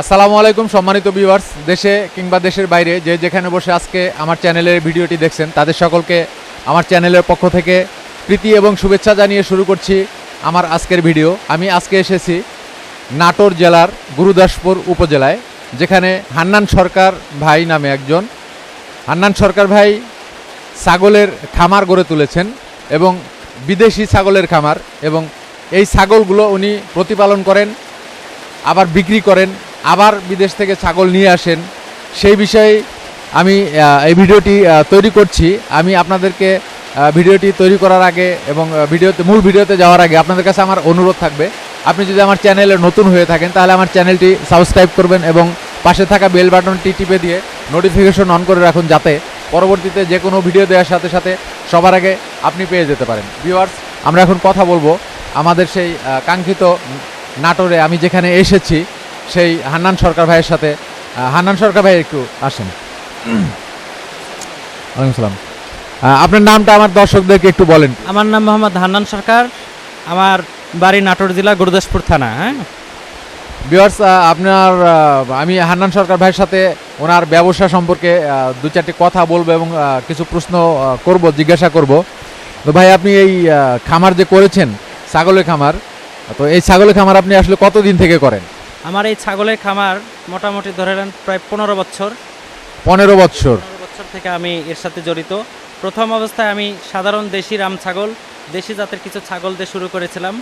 আসসালামু আলাইকুম, সম্মানিত ভিউয়ার্স দেশে কিংবা দেশের বাইরে, যে যেখানে বসে আজকে আমার চ্যানেলের ভিডিওটি দেখছেন, তাদের সকলকে আমার চ্যানেলের পক্ষ থেকে প্রীতি এবং শুভেচ্ছা জানিয়ে শুরু করছি আমার আজকের ভিডিও আমি আজকে এসেছি নাটোর জেলার গুরুদাসপুর উপজেলায়, যেখানে হান্নান সরকার ভাই নামে একজন। হান্নান সরকার ভাই ছাগলের খামার গড়ে তুলেছেন এবং বিদেশি ছাগলের খামার এবং এই ছাগলগুলো উনি প্রতিপালন করেন, আবার বিক্রি করেন আবার বিদেশ থেকে ছাগল নিয়ে আসেন। সেই বিষয়ে আমি এই ভিডিওটি তৈরি করছি। আমি আপনাদেরকে ভিডিওটি তৈরি করার আগে এবং ভিডিওতে, মূল ভিডিওতে যাওয়ার আগে আপনাদের কাছে আমার অনুরোধ থাকবে। আপনি যদি আমার চ্যানেলে নতুন হয়ে থাকেন, তাহলে আমার চ্যানেলটি সাবস্ক্রাইব করবেন এবং পাশে থাকা বেল বাটনটি টিপে দিয়ে নোটিফিকেশন অন করে রাখুন যাতে পরবর্তীতে যে কোনো ভিডিও দেওয়ার সাথে সাথে সবার আগে আপনি পেয়ে যেতে পারেন। ভিউয়ার্স, আমরা এখন কথা বলব। আমাদের সেই কাঙ্ক্ষিত নাটোরে আমি যেখানে এসেছি সেই হান্নান সরকার ভাইয়ের সাথে হান্নান সরকার ভাই একটু আসেন। ওয়ালাইকুম সালাম আপনার নামটা আমার দর্শকদেরকে একটু বলেন। আমার নাম মোহাম্মদ হান্নান সরকার। আমার বাড়ি নাটোর জেলা গুরুদাসপুর থানা হ্যাঁ? বিয়ার্স আপনার আমি হান্নান সরকার ভাইয়ের সাথে ওনার ব্যবসা সম্পর্কে দু চারটি কথা বলব এবং কিছু প্রশ্ন করব জিজ্ঞাসা করব। তো ভাই আপনি এই খামার যে করেছেন ছাগলের খামার তো এই ছাগলের খামার আপনি আসলে কতদিন থেকে করেন? আমার এই ছাগলের খামার মোটামুটি ধরে নেন প্রায় পনেরো বছর। পনেরো বছর। পনেরো বছর থেকে আমি এর সাথে জড়িত। প্রথম অবস্থায় আমি সাধারণ দেশি রাম ছাগল দেশি জাতের কিছু ছাগল দিয়ে শুরু করেছিলাম।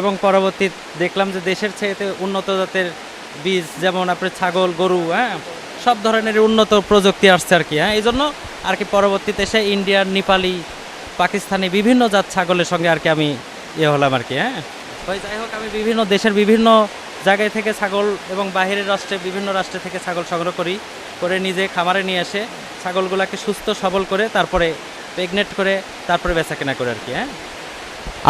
এবং পরবর্তী দেখলাম যে দেশের চেয়েতে উন্নত জাতের বীজ যেমন আপনার ছাগল গরু হ্যাঁ সব ধরনের উন্নত প্রযুক্তি আসছে আর কি হ্যাঁ এই জন্য আর কি পরবর্তীতে এসে ইন্ডিয়ান নেপালি পাকিস্তানি বিভিন্ন জাত ছাগলের সঙ্গে আর কি আমি ইয়ে হলাম আর কি হ্যাঁ। ওই যাই হোক আমি বিভিন্ন দেশের বিভিন্ন জায়গায় থেকে ছাগল এবং বাহিরের রাষ্ট্রে, বিভিন্ন রাষ্ট্রে থেকে ছাগল সংগ্রহ করি, করে নিজে খামারে নিয়ে এসে ছাগলগুলোকে সুস্থ, সবল করে তারপরে প্রেগনেট করে তারপরে বেচা কেনা করে আর কি হ্যাঁ।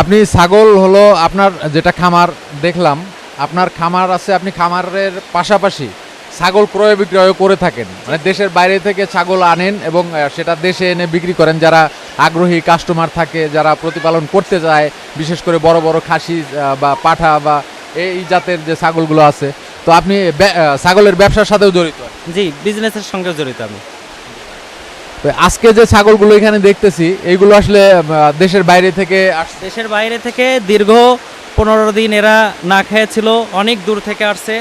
আপনি ছাগল হলো আপনার যেটা খামার দেখলাম, আপনার খামার আছে, আপনি খামারের পাশাপাশি ছাগল ক্রয় বিক্রয় করে থাকেন। মানে দেশের বাইরে থেকে ছাগল আনেন এবং সেটা দেশে এনে বিক্রি করেন। যারা আগ্রহী কাস্টমার থাকে, যারা প্রতিপালন করতে যায়, বিশেষ করে বড় বড় খাসি বা পাঠা বা এই জাতের যে ছাগলগুলো আছে। তো আপনি ছাগলের ব্যবসার সাথেও জড়িত? জি বিজনেসের সঙ্গে জড়িত আমি। আজকে যে ছাগলগুলো এখানে দেখতেছি এইগুলো আসলে দেশের বাইরে থেকে দেশের বাইরে থেকে দীর্ঘ পনেরো দিন এরা না খেয়েছিল অনেক দূর থেকে আসছে।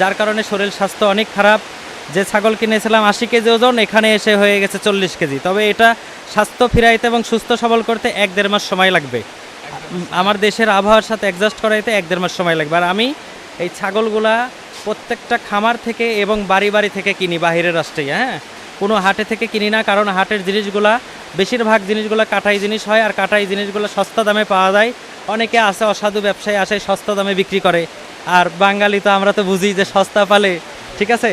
যার কারণে শরীর স্বাস্থ্য অনেক খারাপ। যে ছাগল কিনেছিলাম আশি কেজি ওজন এখানে এসে হয়ে গেছে চল্লিশ কেজি। তবে এটা স্বাস্থ্য ফিরাইতে এবং সুস্থ সবল করতে এক দেড় মাস সময় লাগবে। আমার দেশের আবহাওয়ার সাথে অ্যাডজাস্ট করাইতে এক দেড় মাস সময় লাগবে। আর আমি এই ছাগলগুলা প্রত্যেকটা খামার থেকে এবং বাড়ি বাড়ি থেকে কিনি, বাহিরের রাষ্ট্রে হ্যাঁ? কোনো হাটে থেকে কিনি না, কারণ হাটের জিনিসগুলা, বেশিরভাগ জিনিসগুলো কাটাই জিনিস হয়, আর কাটাই জিনিসগুলো সস্তা দামে পাওয়া যায়। অনেকে আসে অসাধু ব্যবসায়ী আসে, সস্তা দামে বিক্রি করে। আর বাঙালি তো আমরা তো বুঝি যে সস্তা পালে, ঠিক আছে?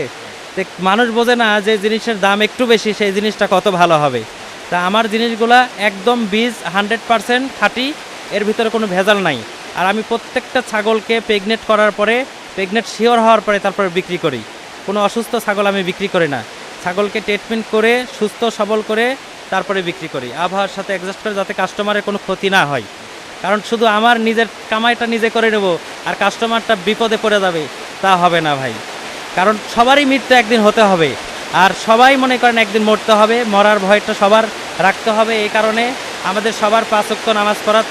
মানুষ বোঝে না যে জিনিসের দাম একটু বেশি, সেই জিনিসটা কত ভালো হবে। তা আমার জিনিসগুলা একদম বীজ হান্ড্রেড পারসেন্ট খাঁটি এর ভিতরে কোনো ভেজাল নাই। আর আমি প্রত্যেকটা ছাগলকে প্রেগনেট করার পরে প্রেগনেট শিওর হওয়ার পরে তারপরে বিক্রি করি। কোনো অসুস্থ ছাগল আমি বিক্রি করি না। ছাগলকে ট্রিটমেন্ট করে, সুস্থ, সবল করে তারপরে বিক্রি করি। আবহাওয়ার সাথে অ্যাডজাস্ট করে যাতে কাস্টমারের কোনো ক্ষতি না হয়। কারণ শুধু আমার নিজের কামাইটা নিজে করে নেব আর কাস্টমারটা বিপদে পড়ে যাবে, তা হবে না ভাই। কারণ সবারই মৃত্যু একদিন হতে হবে। আর সবাই মনে করেন একদিন মরতে হবে। মরার ভয়টা সবার রাখতে হবে। এই কারণে আমাদের সবার পাঁচক্ত নামাজ পড়া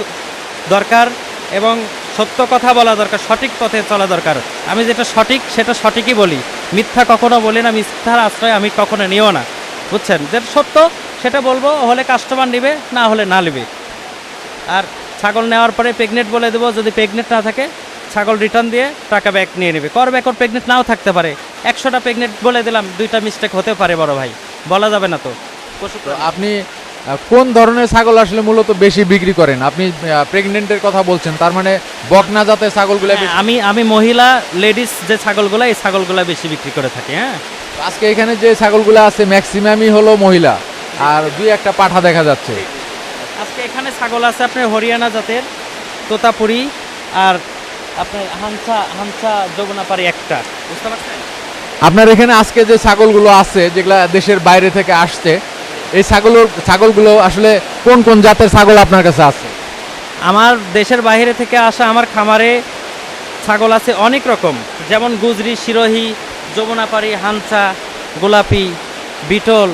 দরকার এবং সত্য কথা বলা দরকার, সঠিক পথে চলা দরকার। আমি যেটা সঠিক, সেটা সঠিকই বলি। মিথ্যা কখনো বলি না, মিথ্যার আশ্রয় আমি কখনো নিও না। বুঝছেন? যেটা সত্য, সেটা বলব, হলে কাস্টমার নেবে, না হলে না নেবে। আর ছাগল নেওয়ার পরে প্রেগনেন্ট বলে দেবো, যদি প্রেগনেন্ট না থাকে, ছাগল রিটার্ন দিয়ে টাকা ব্যাক নিয়ে নেবে। কর ব্যাক ওর প্রেগনেন্ট নাও থাকতে পারে। একশোটা প্রেগনেন্ট বলে দিলাম, দুইটা মিস্টেক হতে পারে বড় ভাই। বলা যাবে না তো আপনি কোন ধরনের ছাগল আসলে মূলত বেশি বিক্রি করেন? আপনি প্রেগনেন্টের কথা বলছেন তার মানে বকনা জাতের ছাগলগুলো হ্যাঁ, আমি আমি মহিলা লেডিস যে ছাগলগুলো এই ছাগলগুলো বেশি বিক্রি করে থাকি হ্যাঁ। আজকে এখানে যে ছাগলগুলো আছে ম্যাক্সিমামই হলো মহিলা। আর দুই একটা পাঠা দেখা যাচ্ছে। আজকে এখানে ছাগল আছে আপনার হরিয়ানা জাতের তোতাপুরি আর আপনার হামসা হামসা যমুনাপাড়ি একটা। বুঝতে পারছেন? আপনার এখানে আজকে যে ছাগলগুলো আছে যেগুলা দেশের বাইরে থেকে আসছে এই ছাগল ছাগলগুলো আসলে কোন কোন জাতের ছাগল আপনার কাছে আছে? আমার দেশের বাইরে থেকে আসা আমার খামারে ছাগল আছে অনেক রকম। যেমন গুজরি সিরোহি যমুনাপাড়ি হানসা গোলাপি, বিটল,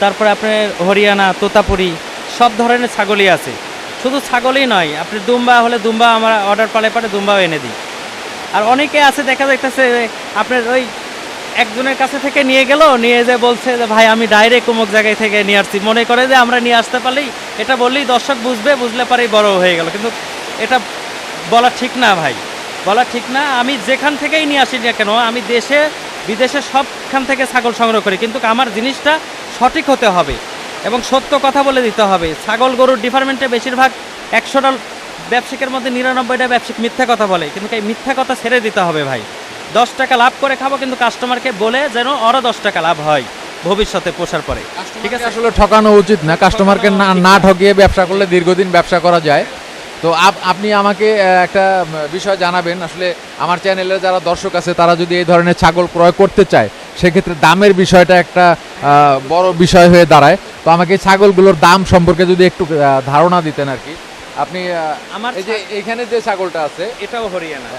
তারপরে আপনার হরিয়ানা, তোতাপুরি, সব ধরনের ছাগলই আছে। শুধু ছাগলই নয়, আপনি দুম্বা হলে দুম্বা, আমরা অর্ডার পালে পারে দুম্বাও এনে দিই। আর অনেকে আছে, দেখা যাইতেছে, আপনার ওই একজনের কাছে থেকে নিয়ে গেল, নিয়ে যে বলছে যে, ভাই, আমি ডাইরেক্ট অমুক জায়গায় থেকে নিয়ে আসছি। মনে করে যে, আমরা নিয়ে আসতে পারলেই, এটা বললেই দর্শক বুঝবে, বুঝলে পারেই বড় হয়ে গেল। কিন্তু এটা বলা ঠিক না, ভাই। বলা ঠিক না, আমি যেখান থেকেই নিয়ে আসি না কেন, আমি দেশে, বিদেশে সবখান থেকে ছাগল সংগ্রহ করি। কিন্তু আমার জিনিসটা সঠিক হতে হবে এবং সত্য কথা বলে দিতে হবে। ছাগল গরুর ডিপার্টমেন্টে বেশিরভাগ একশোটা ব্যবসায়িকের মধ্যে নিরানব্বইটা ব্যবসায়িক মিথ্যা কথা বলে। কিন্তু এই মিথ্যা কথা ছেড়ে দিতে হবে, ভাই। দশ টাকা লাভ করে খাব কিন্তু কাস্টমারকে বলে যেন ওরা দশ টাকা লাভ হয় ভবিষ্যতে পোষার পরে। ঠিক আছে? আসলে ঠকানো উচিত না। কাস্টমারকে না না ঠকিয়ে ব্যবসা করলে দীর্ঘদিন ব্যবসা করা যায়। তো আপ- আপনি আমাকে একটা বিষয় জানাবেন। আসলে আমার চ্যানেলের যারা দর্শক আছে তারা যদি এই ধরনের ছাগল ক্রয় করতে চায় সেক্ষেত্রে দামের বিষয়টা একটা বড় বিষয় হয়ে দাঁড়ায়। তো আমাকে ছাগলগুলোর দাম সম্পর্কে যদি একটু ধারণা দিতেন আর কি। আপনি আমার এই যে এখানে যে ছাগলটা আছে এটাও হরিয়ানা।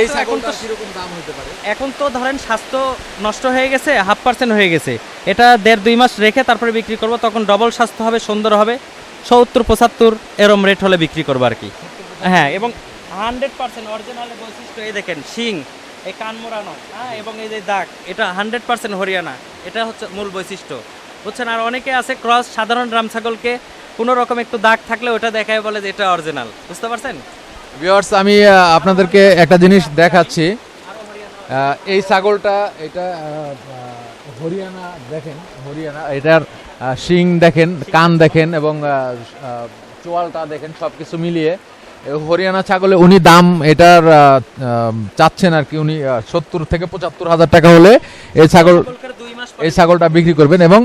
এই এখন তো কীরকম দাম হতে পারে। এখন তো ধরেন স্বাস্থ্য নষ্ট হয়ে গেছে হাফ পার্সেন্ট হয়ে গেছে। এটা দেড় দুই মাস রেখে তারপরে বিক্রি করব তখন ডবল স্বাস্থ্য হবে সুন্দর হবে। সত্তর পঁচাত্তর এরম রেট হলে বিক্রি করব আর কি। হ্যাঁ এবং হান্ড্রেড পার্সেন্ট অরিজিনাল বৈশিষ্ট্য এই দেখেন শিং এই কান মোড়ানো হ্যাঁ এবং এই যে দাগ এটা হান্ড্রেড পার্সেন্ট হরিয়ানা এটা হচ্ছে মূল বৈশিষ্ট্য। বুঝছেন? আর অনেকে আছে ক্রস সাধারণ রাম ছাগলকে কোনো রকম একটু দাগ থাকলে ওটা দেখায় বলে যে এটা অরিজিনাল বুঝতে পারছেন? ভিউয়ার্স আমি আপনাদেরকে একটা জিনিস দেখাচ্ছি। এই ছাগলটা এটা হরিয়ানা দেখেন হরিয়ানা এটার শিং দেখেন কান দেখেন এবং চোয়ালটা দেখেন সব কিছু মিলিয়ে হরিয়ানা ছাগলে উনি দাম এটার চাচ্ছেন আর কি উনি সত্তর থেকে পঁচাত্তর হাজার টাকা হলে এই ছাগল এই ছাগলটা বিক্রি করবেন এবং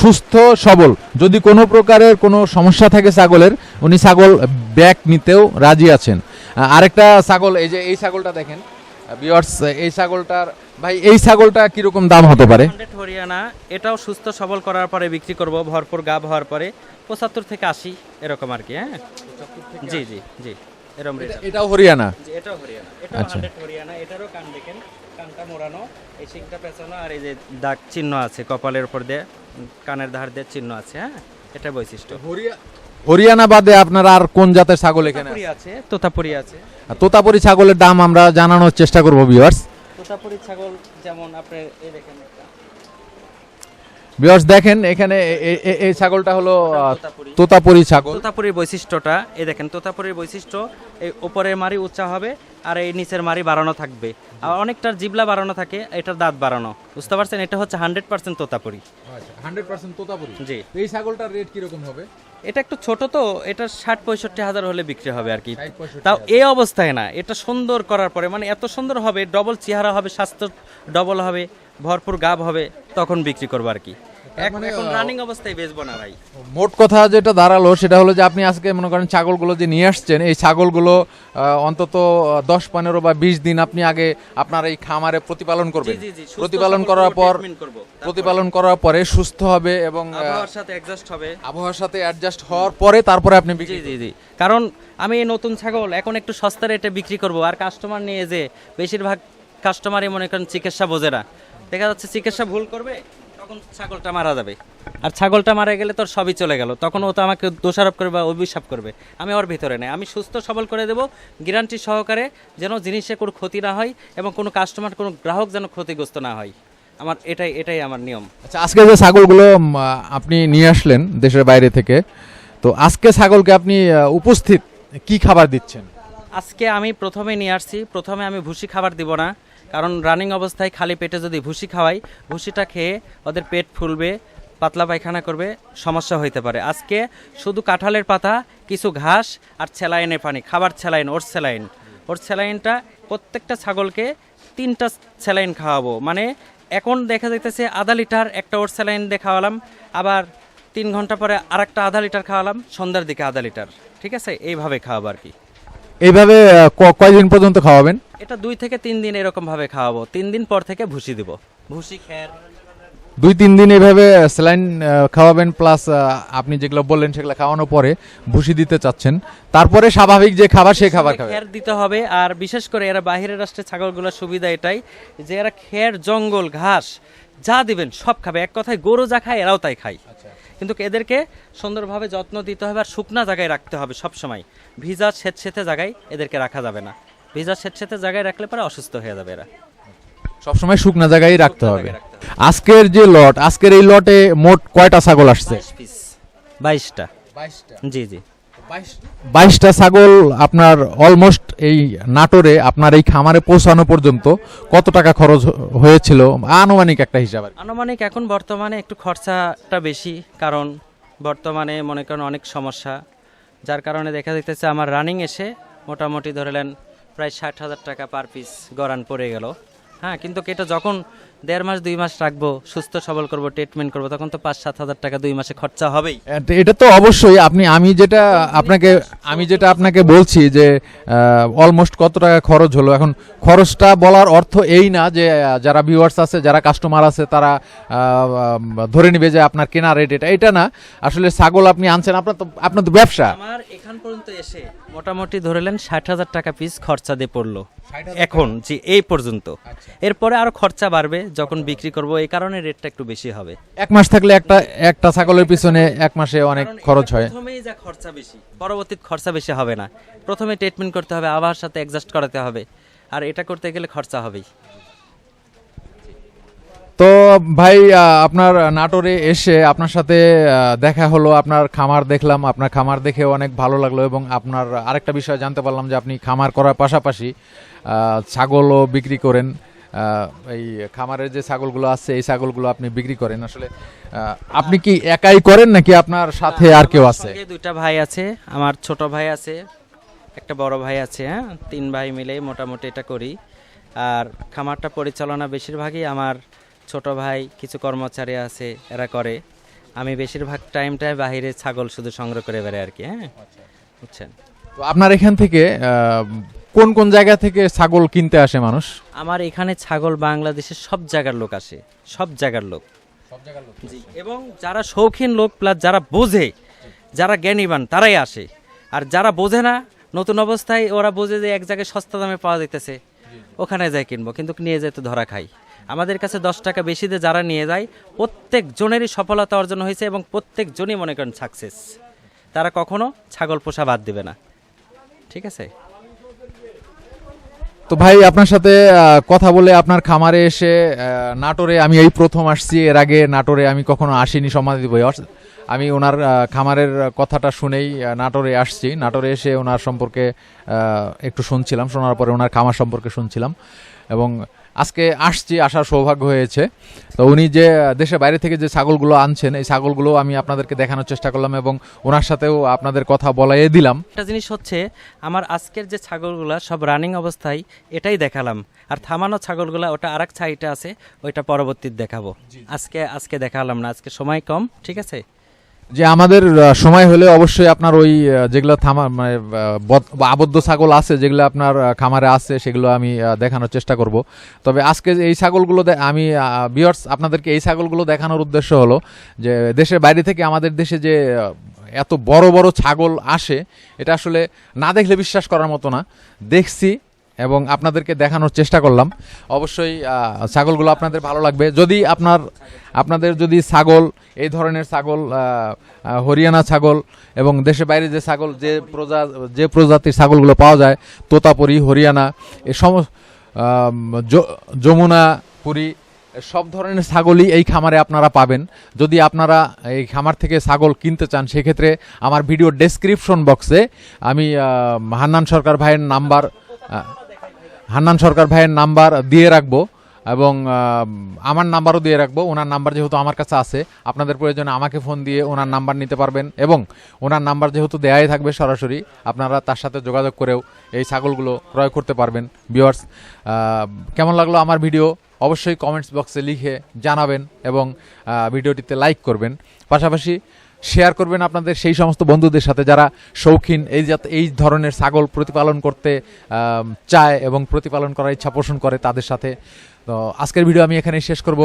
সুস্থ সবল। যদি কোনো প্রকারের কোনো সমস্যা থাকে ছাগলের উনি ছাগল ব্যাক নিতেও রাজি আছেন। আরেকটা ছাগল এই যে এই ছাগলটা দেখেন। বিয়ার্স এই ছাগলটার ভাই এই ছাগলটা কীরকম দাম হতে পারে? হরিয়ানা এটাও সুস্থ সবল করার পরে বিক্রি করব ভরপুর গাব হওয়ার পরে। পঁচাত্তর থেকে আশি এরকম আর কি হ্যাঁ? জি জি জি এরকম এটাও হরিয়ানা? এটাও হরিয়ানা এটাও আচ্ছা। হরিয়ানা এটারও কান দেখেন কানটা মোড়ানো এই শিংটা পেছানো আর এই যে দাগ চিহ্ন আছে কপালের উপর দিয়ে। কানের ধার দিয়ে চিহ্ন আছে হ্যাঁ? এটা বৈশিষ্ট্য। হরিয়ানা বাদে আপনার আর কোন জাতের ছাগল এখানে তোতাপুরি আছে তোতাপুরি আছে। তোতাপুরি ছাগলের দাম আমরা জানানোর চেষ্টা করব ভিউয়ার্স তোতাপুরি ছাগল যেমন আপনার এই দেখেন একটা। ভিউয়ার্স দেখেন এখানে এই ছাগলটা হলো তোতাপুরি। ছাগল। তোতাপুরির বৈশিষ্ট্যটা এই দেখেন তোতাপুরির বৈশিষ্ট্য এই উপরের মারি উঁচা হবে আর এই নিচের মারি বাড়ানো থাকবে। আর অনেকটার জিবলা বাড়ানো থাকে এটার দাঁত বাড়ানো। বুঝতে পারছেন? এটা হচ্ছে hundred percent Totapuri. Hundred percent Totapuri? জি। এই ছাগলটার রেট কীরকম হবে? এটা একটু ছোট তো এটা ষাট পঁয়ষট্টি হাজার হলে বিক্রি হবে আর কি। তাও এই অবস্থায় না এটা সুন্দর করার পরে মানে এত সুন্দর হবে ডবল চেহারা হবে স্বাস্থ্য ডবল হবে ভরপুর গাব হবে তখন বিক্রি করব আর কি। মানে, এখন রানিং অবস্থায় বেচবো না ভাই। মোট কথা যেটা দাঁড়াল সেটা হলো যে আপনি আজকে মনে করেন ছাগলগুলো যে নিয়ে আসছেন এই ছাগলগুলো অন্তত দশ পনেরো বা বিশ দিন আপনি আগে আপনার এই খামারে প্রতিপালন করবেন। প্রতিপালন করার পর প্রতিপালন করার পরে সুস্থ হবে এবং আবহাওয়ার সাথে অ্যাডজাস্ট হবে। আবহাওয়ার সাথে অ্যাডজাস্ট হওয়ার পরে তারপরে আপনি জি জি জি। কারণ আমি এই নতুন ছাগল এখন একটু সস্তা রেটে বিক্রি করব। আর কাস্টমার নিয়ে যে বেশিরভাগ কাস্টমারই মনে করেন চিকিৎসা বোঝে না। দেখা যাচ্ছে চিকিৎসা ভুল করবে তখন ছাগলটা মারা যাবে। আর ছাগলটা মারা গেলে তোর সবই চলে গেল তখন ও তো আমাকে দোষারোপ করবে বা অভিশাপ করবে। আমি ওর ভিতরে নেই। আমি সুস্থ সবল করে দেব গ্যারান্টি সহকারে যেন জিনিসে কোনো ক্ষতি না হয় এবং কোনো কাস্টমার কোনো গ্রাহক যেন ক্ষতিগ্রস্ত না হয়। আমার এটাই এটাই আমার নিয়ম। আচ্ছা আজকে যে ছাগলগুলো আপনি নিয়ে আসলেন দেশের বাইরে থেকে তো আজকে ছাগলকে আপনি উপস্থিত কি খাবার দিচ্ছেন? আজকে আমি প্রথমে নিয়ে আসছি। প্রথমে আমি ভুসি খাবার দিব না। কারণ রানিং অবস্থায় খালি পেটে যদি ভুসি খাওয়াই, ভুসিটা খেয়ে ওদের পেট ফুলবে, পাতলা পায়খানা করবে, সমস্যা হইতে পারে। আজকে শুধু কাঁঠালের পাতা, কিছু ঘাস আর স্যালাইনের পানি, খাবার স্যালাইন ওর স্যালাইন। ওর স্যালাইনটা প্রত্যেকটা ছাগলকে তিনটা স্যালাইন খাওয়াবো। মানে এখন দেখা যাইতেছে আধা লিটার একটা ওর স্যালাইন দিয়ে খাওয়ালাম, আবার তিন ঘণ্টা পরে আরেকটা আধা লিটার খাওয়ালাম, সন্ধ্যার দিকে আধা লিটার। ঠিক আছে? এইভাবে খাওয়াবো আর কি। এইভাবে কয়দিন পর্যন্ত খাওয়াবেন? এটা দুই থেকে তিন দিন এরকম ভাবে খাওয়াবো। তিন দিন পর থেকে ভুসি দিব। ভুসি খ্যার দুই তিন দিন এভাবে স্যালাইন খাওয়াবেন প্লাস আপনি যেগুলো বললেন সেগুলো খাওয়ানোর পরে ভুসি দিতে চাচ্ছেন। তারপরে স্বাভাবিক যে খাবার সেই খাবার খাবে। খের দিতে হবে আর বিশেষ করে এরা বাহিরের রাষ্ট্রে ছাগলগুলোর সুবিধা এটাই যে এরা খের জঙ্গল ঘাস যা দিবেন সব খাবে। এক কথায় গরু যা খায় এরাও তাই খায়। কিন্তু এদেরকে সুন্দরভাবে যত্ন দিতে হবে আর শুকনা জায়গায় রাখতে হবে সব সময় ভিজা সেতে জায়গায় এদেরকে রাখা যাবে না। ভিজা সেতে জায়গায় রাখলে পরে অসুস্থ হয়ে যাবে এরা। সবসময় শুকনা জায়গায় রাখতে হবে। আজকের যে লট আজকের এই লটে মোট কয়টা ছাগল আসছে? পিস বাইশটা। জি জি। বাইশটা? ছাগল আপনার অলমোস্ট এই নাটোরে আপনার এই খামারে পৌঁছানো পর্যন্ত কত টাকা খরচ হয়েছিল? আনুমানিক একটা হিসাব আনুমানিক এখন বর্তমানে একটু খরচাটা বেশি কারণ বর্তমানে মনে করেন অনেক সমস্যা। যার কারণে দেখা যাইতেছে আমার রানিং এসে মোটামুটি ধরলেন প্রায় ষাট হাজার টাকা পার পিস গড়ান পড়ে গেল। হ্যাঁ কিন্তু এটা যখন দেড় মাস দুই মাস রাখব সুস্থ সবল করব ট্রিটমেন্ট করব তখন তো পাঁচ সাত হাজার টাকা দুই মাসে খরচা হবেই। এটা তো অবশ্যই আপনি আমি যেটা আপনাকে আমি যেটা আপনাকে বলছি যে অলমোস্ট কত টাকা খরচ হলো? এখন খরচটা বলার অর্থ এই না যে যারা ভিউয়ার্স আছে যারা কাস্টমার আছে তারা ধরে নিবে যে আপনার কেনা রেট এটা। এটা না আসলে ছাগল আপনি আনছেন আপনার তো আপনার তো ব্যবসা। আমার এখান পর্যন্ত এসে মোটামুটি ধরলেন ষাট হাজার টাকা পিস খরচা দিয়ে পড়ল। এখন জি এই পর্যন্ত। এরপরে আরও খরচা বাড়বে যখন বিক্রি করব এই কারণে রেটটা একটু বেশি হবে। এক মাস থাকলে একটা একটা ছাগলের পিছনে এক মাসে অনেক খরচ হয়। প্রথমেই যা খরচা বেশি পরবর্তী খরচা বেশি হবে না। প্রথমে ট্রিটমেন্ট করতে হবে আবহাওয়ার সাথে অ্যাডজাস্ট করাতে হবে। আর এটা করতে গেলে খরচা হবেই। তো ভাই আপনার নাটোরে এসে আপনার সাথে দেখা হলো আপনার খামার দেখলাম আপনার খামার দেখে অনেক ভালো লাগল এবং আপনার আরেকটা বিষয় জানতে পারলাম যে আপনি খামার করার পাশাপাশি আহ, ছাগলও বিক্রি করেন। এই খামারের যে ছাগলগুলো আছে এই ছাগলগুলো আপনি বিক্রি করেন। আসলে আপনি কি একাই করেন নাকি আপনার সাথে আর কেউ আছে? দুইটা ভাই আছে আমার ছোট ভাই আছে একটা বড় ভাই আছে হ্যাঁ? তিন ভাই মিলে মোটামুটি এটা করি। আর খামারটা পরিচালনা বেশিরভাগই আমার ছোট ভাই কিছু কর্মচারী আছে এরা করে। আমি বেশিরভাগ টাইমটাই বাইরে ছাগল শুধু সংগ্রহ করে বেড়াই আর কি হ্যাঁ? বুঝছেন? তো আপনার এখান থেকে কোন কোন জায়গা থেকে ছাগল কিনতে আসে মানুষ? আমার এখানে ছাগল বাংলাদেশের সব জায়গার লোক আসে সব জায়গার লোক। জি এবং যারা শৌখিন লোক প্লাস যারা বোঝে যারা জ্ঞানীবান তারাই আসে। আর যারা বোঝে না নতুন অবস্থায় ওরা বোঝে যে এক জায়গায় সস্তা দামে পাওয়া যাইতেছে ওখানে যাই কিনবো কিন্তু নিয়ে যেতে ধরা খাই। আমাদের কাছে দশ টাকা বেশি দিয়ে যারা নিয়ে যায় প্রত্যেক জনেরই সফলতা অর্জন হয়েছে এবং প্রত্যেক জনই মনে করেন সাকসেস তারা কখনো ছাগল পোষা বাদ দিবে না। ঠিক আছে? তো ভাই, আপনার সাথে কথা বলে আপনার খামারে এসে নাটোরে আমি এই প্রথম আসছি। এর আগে নাটোরে আমি কখনো আসিনি, সমাধি বয়স আমি ওনার খামারের কথাটা শুনেই নাটোরে আসছি। নাটোরে এসে ওনার সম্পর্কে একটু শুনছিলাম, শোনার পরে ওনার খামার সম্পর্কে শুনছিলাম। এবং আজকে আসছি আসার সৌভাগ্য হয়েছে। তো উনি যে দেশের বাইরে থেকে যে ছাগলগুলো আনছেন এই ছাগলগুলো আমি আপনাদেরকে দেখানোর চেষ্টা করলাম এবং ওনার সাথেও আপনাদের কথা বলাইয়ে দিলাম। একটা জিনিস হচ্ছে আমার আজকের যে ছাগলগুলা সব রানিং অবস্থায় এটাই দেখালাম। আর থামানো ছাগলগুলা ওটা আরেক সাইডে আছে ওইটা পরবর্তীতে দেখাবো। আজকে আজকে দেখালাম না আজকে সময় কম ঠিক আছে? যে আমাদের সময় হলে অবশ্যই আপনার ওই যেগুলো থামা মানে আবদ্ধ ছাগল আছে, যেগুলো আপনার খামারে আছে, সেগুলো আমি দেখানোর চেষ্টা করব। তবে আজকে এই ছাগলগুলো আমি বিয়ার্স আপনাদেরকে এই ছাগলগুলো দেখানোর উদ্দেশ্য হলো যে, দেশের বাইরে থেকে আমাদের দেশে যে এত বড় বড় ছাগল আসে, এটা আসলে না দেখলে বিশ্বাস করার মতো না। দেখছি এবং আপনাদেরকে দেখানোর চেষ্টা করলাম। অবশ্যই ছাগলগুলো আপনাদের ভালো লাগবে। যদি আপনার, আপনাদের যদি ছাগল, এই ধরনের ছাগল হরিয়ানা ছাগল এবং দেশে বাইরে যে ছাগল, যে প্রজা, যে প্রজাতির ছাগলগুলো পাওয়া যায়, তোতাপুরি, হরিয়ানা, এ সম যমুনাপুরি সব ধরনের ছাগলই এই খামারে আপনারা পাবেন। যদি আপনারা এই খামার থেকে ছাগল কিনতে চান, সেক্ষেত্রে আমার ভিডিও ডেসক্রিপশন বক্সে আমি হান্নান সরকার ভাইয়ের নাম্বার হান্নান সরকার ভাইয়ের নাম্বার দিয়ে রাখব এবং আমার নাম্বারও দিয়ে রাখব। ওনার নাম্বার যেহেতু আমার কাছে আছে, আপনাদের প্রয়োজনে আমাকে ফোন দিয়ে ওনার নাম্বার নিতে পারবেন এবং ওনার নাম্বার যেহেতু দেয়াই থাকবে সরাসরি, আপনারা তার সাথে যোগাযোগ করেও এই ছাগলগুলো ক্রয় করতে পারবেন। ভিওয়ার্স কেমন লাগল আমার ভিডিও? অবশ্যই কমেন্টস বক্সে লিখে জানাবেন এবং ভিডিওটিতে লাইক করবেন। পাশাপাশি শেয়ার করবেন আপনাদের সেই সমস্ত বন্ধুদের সাথে যারা শৌখিন, এই এই ধরনের ছাগল প্রতিপালন করতে চায় এবং প্রতিপালন করার ইচ্ছা পোষণ করে তাদের সাথে। তো আজকের ভিডিও আমি এখানেই শেষ করব।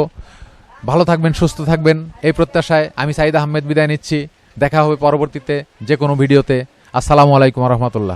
ভালো থাকবেন, সুস্থ থাকবেন, এই প্রত্যাশায় আমি সাইদ আহমেদ বিদায় নিচ্ছি। দেখা হবে পরবর্তীতে যে কোনো ভিডিওতে। আসসালামু আলাইকুম রহমতুল্লাহ।